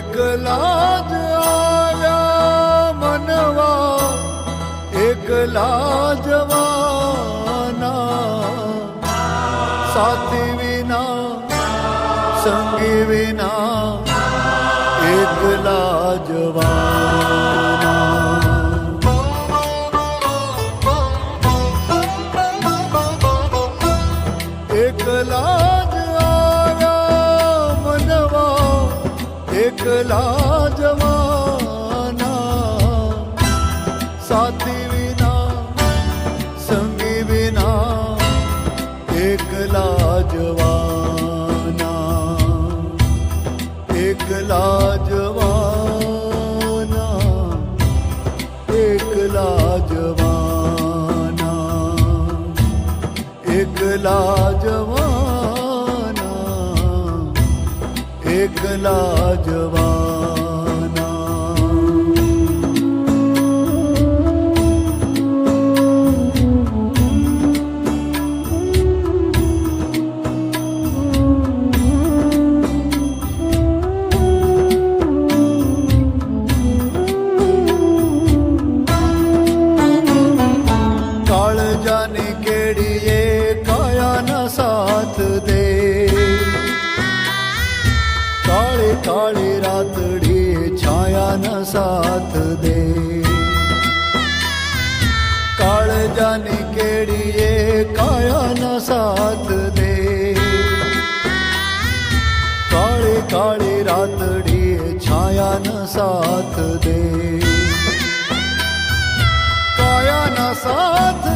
एक लाज आया मनवा एक लाजवाना साथी बिना संगी बिना एक लाजवान लाज एकला जवाना साथी बिना संगी बिना एकला जवाना एक लाजवाना एक लाजवाना एक जवाना એકલા જવા કાળી રાતડી છાયાના સાથ દે કાળજાની કેડીએ કાયાના સાથ દે કાળી કાળી રાતડી છાયાના સાથ દે કાયાના સાથ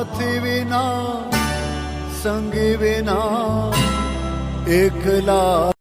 સાથી વિના સંગી વિના એકલા